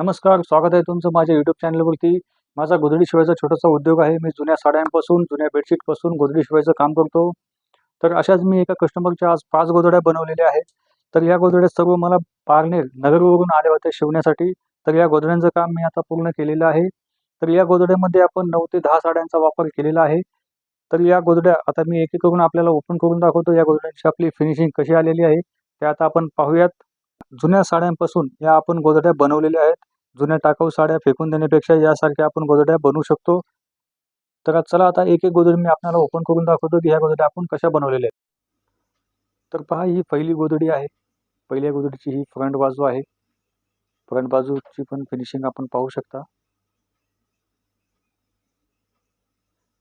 नमस्कार स्वागत आहे तुमचं माझ्या यूट्यूब चॅनलवरती माझा गोधडी शिवायचा छोटासा उद्योग आहे. मी जुन्या साड्यांपासून जुन्या बेडशीटपासून गोधडी शिवायचं काम करतो. तर अशाच मी एका कस्टमरच्या आज पाच गोधड्या बनवलेल्या आहेत. तर या गोधड्या सर्व मला पारनेर नगरवरून आले होते शिवण्यासाठी. तर या गोधड्यांचं काम मी आता पूर्ण केलेलं आहे. तर या गोधड्यामध्ये आपण नऊ ते दहा साड्यांचा वापर केलेला आहे. तर या गोधड्या आता मी एक एक करून आपल्याला ओपन करून दाखवतो. या गोधड्यांची आपली फिनिशिंग कशी आलेली आहे ते आता आपण पाहूयात. जुन्या साड्यांपासून या आपण गोधड्या बनवलेल्या आहेत. जुन्या टाकाऊ साड्या फेकून देण्यापेक्षा यासारख्या आपण गोदड्या बनवू शकतो. तर चला आता एक एक गोदडी मी आपल्याला ओपन करून दाखवतो की ह्या गोदड्या आपण कशा बनवलेल्या आहेत. तर पहा ही पहिली गोदडी आहे. पहिल्या गोदडीची ही फ्रंट बाजू आहे. फ्रंट बाजूची पण फिनिशिंग आपण पाहू शकता.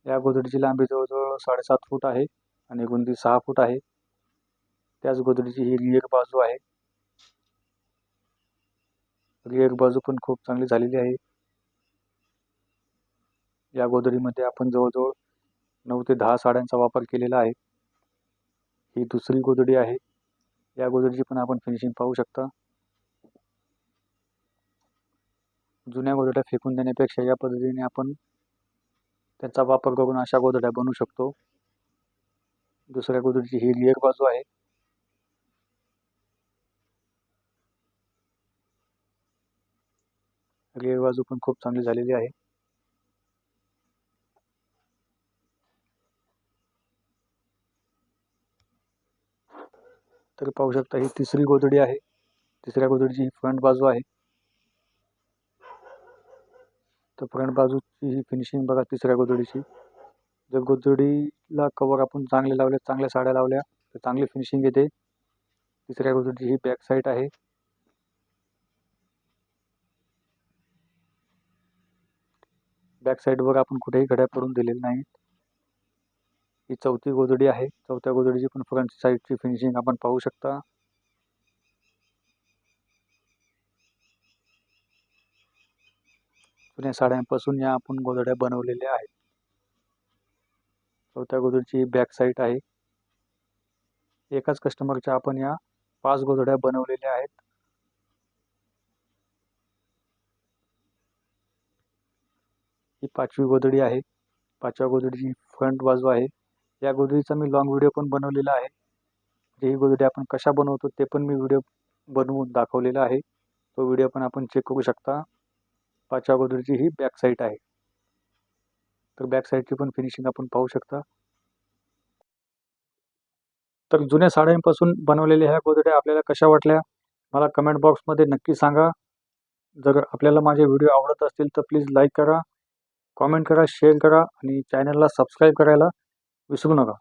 या गोधडीची लांबी जवळजवळ साडेसात फूट आहे आणि गुंदी सहा फूट आहे. त्याच गोदडीची ही रिअर बाजू आहे. एक बाजू पण खूप चांगली झालेली आहे. या गोदरीमध्ये आपण जवळजवळ नऊ ते दहा साड्यांचा वापर केलेला आहे. ही दुसरी गोदडी आहे. या गोदडीची पण आपण फिनिशिंग पाहू शकता. जुन्या गोधड्या फेकून देण्यापेक्षा या पद्धतीने आपण त्याचा वापर करून अशा गोदड्या बनवू शकतो. दुसऱ्या गोदडीची ही रिअर बाजू आहे. रिअर बाजू पण खूप चांगली झालेली आहे. तर पाहू शकता ही तिसरी गोदडी आहे. तिसऱ्या गोदडीची ही फ्रंट बाजू आहे. तर फ्रंट बाजूची ही फिनिशिंग बघा तिसऱ्या गोदडीची जर गोदडीला कवर आपण चांगले लावले चांगल्या साड्या लावल्या तर चांगली फिनिशिंग येते. तिसऱ्या गोदडीची ही बॅक साईड आहे. बॅक साईडवर आपण कुठेही घड्या पडून दिलेले नाहीत. ही चौथी गोधडी आहे. चौथ्या गोजडीची पण फ्रंट साईडची फिनिशिंग आपण पाहू शकता. जुन्या साड्यांपासून या आपण गोधड्या बनवलेल्या आहेत. चौथ्या गोधडीची बॅक साईड आहे. एकाच कस्टमरच्या आपण या पाच गोधड्या बनवलेल्या आहेत. ही पाचवी गोधडी आहे. पाचव्या गोधडीची फ्रंट बाजू आहे. या गोधडीचा मी लॉंग व्हिडिओ पण बनवलेला आहे. म्हणजे ही गोधडी आपण कशा बनवतो ते पण मी व्हिडिओ बनवून दाखवलेला आहे. तो व्हिडिओ पण आपण चेक करू शकता. पाचव्या गोधडीची ही बॅक साईड आहे. तर बॅक साईडची पण फिनिशिंग आपण पाहू शकता. तर जुन्या साड्यांपासून बनवलेल्या ह्या गोधड्या आपल्याला कशा वाटल्या? मला कमेंट बॉक्समध्ये नक्की सांगा. जर आपल्याला माझे व्हिडिओ आवडत असतील तर प्लीज लाईक करा. कॉमेंट करा शेअर करा आणि चॅनलला सबस्क्राईब करायला विसरू नका.